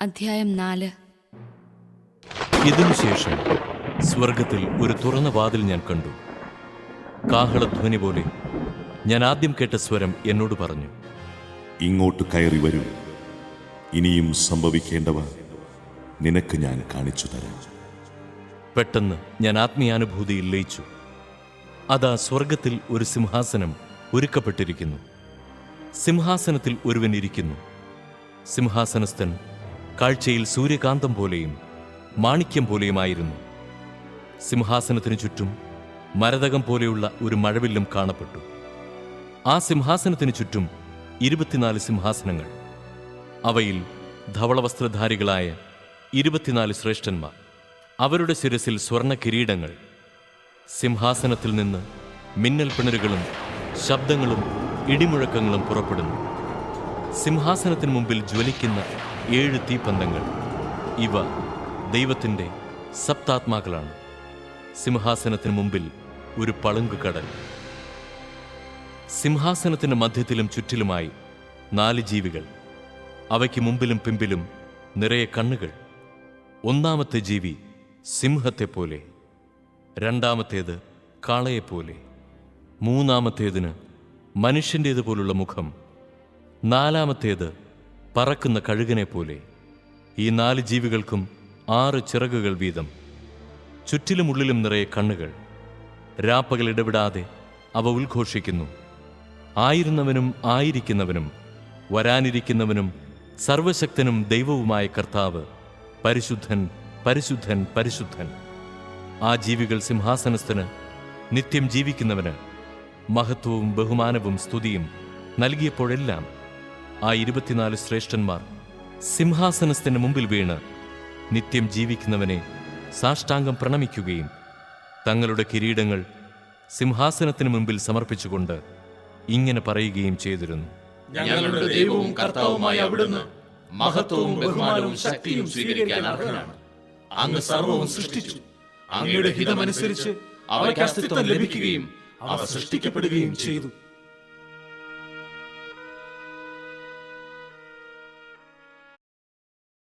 അധ്യായം നാല്. ഇതിനുശേഷം സ്വർഗത്തിൽ ഒരു തുറന്ന വാതിൽ ഞാൻ കണ്ടു. കാഹളധ്വനി പോലെ ഞാൻ ആദ്യം കേട്ട സ്വരം എന്നോട് പറഞ്ഞു ഇങ്ങോട്ട് കയറി വരും. ഇനിയും സംഭവിക്കേണ്ടവ നിനക്ക് ഞാൻ കാണിച്ചു തരാം. പെട്ടെന്ന് ഞാൻ ആത്മീയാനുഭൂതിയിൽ ലയിച്ചു അതാ സ്വർഗത്തിൽ ഒരു സിംഹാസനം ഒരുക്കപ്പെട്ടിരിക്കുന്നു. സിംഹാസനത്തിൽ ഒരുവൻ ഇരിക്കുന്നു. സിംഹാസനസ്ഥൻ കാഴ്ചയിൽ സൂര്യകാന്തം പോലെയും മാണിക്യം പോലെയുമായിരുന്നു. സിംഹാസനത്തിനു ചുറ്റും മരതകം പോലെയുള്ള ഒരു മഴവില്ലും കാണപ്പെട്ടു. ആ സിംഹാസനത്തിനു ചുറ്റും ഇരുപത്തിനാല് സിംഹാസനങ്ങൾ. അവയിൽ ധവളവസ്ത്രധാരികളായ ഇരുപത്തിനാല് ശ്രേഷ്ഠന്മാർ. അവരുടെ ശിരസിൽ സ്വർണ കിരീടങ്ങൾ. സിംഹാസനത്തിൽ നിന്ന് മിന്നൽ പിണരുകളും ശബ്ദങ്ങളും ഇടിമുഴക്കങ്ങളും പുറപ്പെടുന്നു. സിംഹാസനത്തിന് മുമ്പിൽ ജ്വലിക്കുന്ന ഏഴ് തീപ്പന്തങ്ങൾ. ഇവ ദൈവത്തിന്റെ സപ്താത്മാക്കളാണ്. സിംഹാസനത്തിന് മുമ്പിൽ ഒരു പളുങ്ക് കടൽ. സിംഹാസനത്തിന് മധ്യത്തിലും ചുറ്റിലുമായി നാല് ജീവികൾ. അവയ്ക്ക് മുമ്പിലും പിമ്പിലും നിറയെ കണ്ണുകൾ. ഒന്നാമത്തെ ജീവി സിംഹത്തെപ്പോലെ രണ്ടാമത്തേത് കാളയെപ്പോലെ മൂന്നാമത്തേതിന് മനുഷ്യന്റേതുപോലുള്ള മുഖം നാലാമത്തേത് പറക്കുന്ന കഴുകനെ പോലെ ഈ നാല് ജീവികൾക്കും ആറ് ചിറകുകൾ വീതം. ചുറ്റിലും ഉള്ളിലും നിറയെ കണ്ണുകൾ. രാപ്പകൽ ഇടപെടാതെ അവ ഉദ്ഘോഷിക്കുന്നു. ആയിരുന്നവനും ആയിരിക്കുന്നവനും വരാനിരിക്കുന്നവനും സർവശക്തനും ദൈവവുമായ കർത്താവ് പരിശുദ്ധൻ പരിശുദ്ധൻ പരിശുദ്ധൻ. ആ ജീവികൾ സിംഹാസനസ്ഥന് നിത്യം ജീവിക്കുന്നവന് മഹത്വവും ബഹുമാനവും സ്തുതിയും നൽകിയപ്പോഴെല്ലാം ആ ഇരുപത്തിനാല് ശ്രേഷ്ഠന്മാർ സിംഹാസനസ്ഥന് മുമ്പിൽ വീണ് നിത്യം ജീവിക്കുന്നവനെ സാഷ്ടാംഗം പ്രണമിക്കുകയും തങ്ങളുടെ കിരീടങ്ങൾ സിംഹാസനത്തിന് മുമ്പിൽ സമർപ്പിച്ചുകൊണ്ട് ഇങ്ങനെ പറയുകയും ചെയ്തിരുന്നു. ഞങ്ങളുടെ ദൈവവും കർത്താവുമായ അവിടുന്ന് മഹത്വവും ബഹുമാനവും ശക്തിയും സ്വീകരിക്കാൻ അർഹനാണ്. അങ്ങ് സർവവും സൃഷ്ടിച്ചു. അങ്ങയുടെ ഹിതമനുസരിച്ച് അവയ്ക്ക് അസ്തിത്വം ലഭിക്കുകയും അവ സൃഷ്ടിക്കപ്പെടുകയും ചെയ്തു.